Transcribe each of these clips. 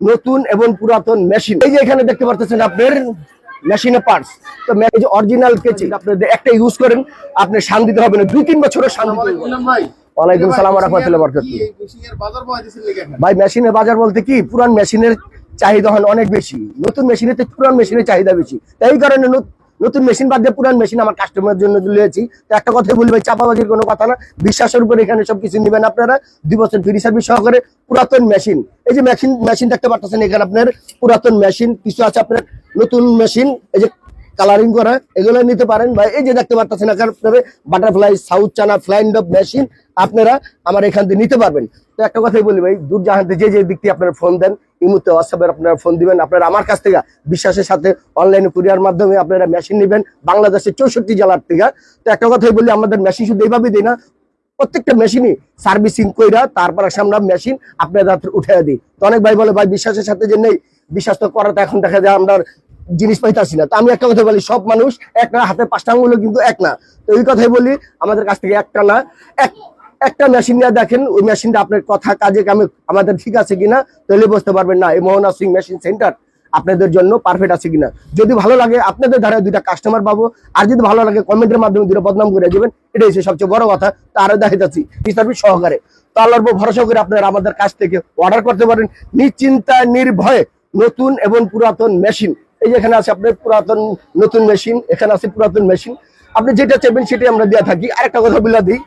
নতুন এবং পুরাতন মেশিন এই যে এখানে দেখতে পারতেছেন আপনার মেশিনে পার্টস তো মেজ এই যে অরিজিনাল কেচি আপনি একটা ইউজ করেন আপনি শান্তিতে হবে না। দুই তিন বছরের শান্তি ওয়ালাইকুম সালাম ওয়া রাহমাতুল্লাহি ওয়া বারাকাতুহু। ভাই মেশিনের বাজার বলতে কি পুরান মেশিনের চাহিদা হন অনেক বেশি। নতুন মেশিনের থেকে পুরান মেশিনের চাহিদা বেশি। তাই এই কারণে নত- নতুন মেশিন বাদ দিয়ে পুরান মেশিন আমার কাস্টমারের জন্য লিয়েছি। তো একটা কথা বলি ভাই, চাপাবাজির কোনো কথা না। বিশ্বাসের উপর এখানে সব কিছু নেবেন আপনারা। দুই বছর ফ্রি সার্ভিস সহকারে পুরাতন মেশিন এই যে মেশিন মেশিন দেখতে পাচ্ছেন এখানে আপনার পুরাতন মেশিন কিছু আছে আপনার নতুন মেশিন এই যে কালারিং করা, এগুলো নিতে পারেন। বা এই যে দেখতে এখানে আপনারা বাটারফ্লাই সাউথ চানা ফ্লাইন্ড অফ মেশিন আপনারা আমার এখান থেকে নিতে পারবেন। তো একটা কথাই বলি ভাই, দূর জাহান্তে যে যে দিক থেকে আপনারা ফোন দেন ইমুতে হোয়াটসঅ্যাপে আপনারা ফোন দিবেন। আপনারা আমার কাছ থেকে বিশ্বাসের সাথে অনলাইনে কুরিয়ার মাধ্যমে আপনারা মেশিন নেবেন বাংলাদেশের চৌষট্টি জেলার থেকে। তো একটা কথাই বলি, আমাদের মেশিন শুধু এইভাবেই দিই না, প্রত্যেকটা মেশিনই সার্ভিসিং কইরা তারপর আসে আমরা মেশিন আপনাদের হাতে উঠে দিই। তো অনেক ভাই বলে, ভাই, বিশ্বাসের সাথে যে নেই, বিশ্বাস তো করাতে এখন দেখা যায় আমরা জিনিস পাইতাছি না। তো আমি একটা কথা বলি, সব মানুষ এক না, হাতে পাঁচটা আঙুলও কিন্তু এক না। তো এই কথাই বলি, আমাদের কাছ থেকে একটা না, এক, একটা মেশিন নিয়ে দেখেন, ওই মেশিনটা আপনার কথা, কাজে, কামে আমাদের ঠিক আছে কিনা, তাহলে বুঝতে পারবেন না, এই মোহনা সিং মেশিন সেন্টার আপনাদের জন্য পারফেক্ট আছে কিনা। যদি ভালো লাগে, আপনাদের ধারে দুইটা কাস্টমার পাবো, আর যদি ভালো লাগে কমেন্টের মাধ্যমে দুটো বদনাম করে দিবেন, এটাই হচ্ছে সবচেয়ে বড় কথা, তো আরও দেখাইতেছি সার্ভিস সহকারে। তো আল্লাহর ভরসা করে আপনারা আমাদের কাছ থেকে অর্ডার করতে পারেন। নিশ্চিন্তা নির্ভয়ে নতুন এবং পুরাতন মেশিন এই এখানে আছে আপনার পুরাতন নতুন মেশিন, এখানে আছে পুরাতন মেশিন। আপনি যেটা চাইবেন সেটাই আমরা দিয়ে থাকি। আরেকটা কথা বলে দিই,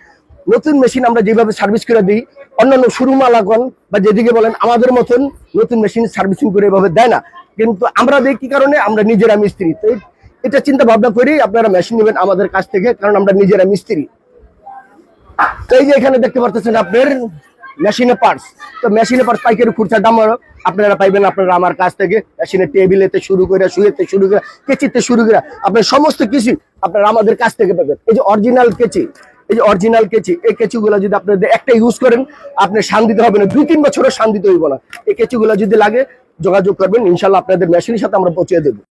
নতুন মেশিন আমরা যেভাবে সার্ভিস করে দিই, অন্যান্য শুরু মালাগন বা যেদিকে বলেন, আমাদের মতন নতুন মেশিন সার্ভিসিং করে এভাবে দেয় না। কিন্তু আমরা দিই কি কারণে? আমরা নিজেরা মিস্ত্রি। তো এটা চিন্তা ভাবনা করেই আপনারা মেশিন নেবেন আমাদের কাছ থেকে, কারণ আমরা নিজেরা মিস্ত্রি। তো এই যে এখানে দেখতে পারতেছেন আপনার মেশিনে পার্টস তো মেশিনে পার্টস পাইকারি খুচরা দাম আপনারা পাইবেন আপনারা আমার কাছ থেকে মেশিনের টেবিলেতে শুরু করে, শুয়েতে শুরু করে, কেচিতে শুরু করে, আপনার সমস্ত কিছু আপনারা আমাদের কাছ থেকে পাবেন। এই যে অরিজিনাল কেচি, এই যে অরিজিনাল কেচি, এই কেচিগুলো যদি আপনাদের একটা ইউজ করেন আপনি শান্তিতে হবে না, দুই তিন বছরের শান্তিতে হইব না। এই কেচিগুলো যদি লাগে, যোগাযোগ করবেন ইনশাল্লাহ আপনাদের মেশিনের সাথে আমরা পৌঁছে দেবো।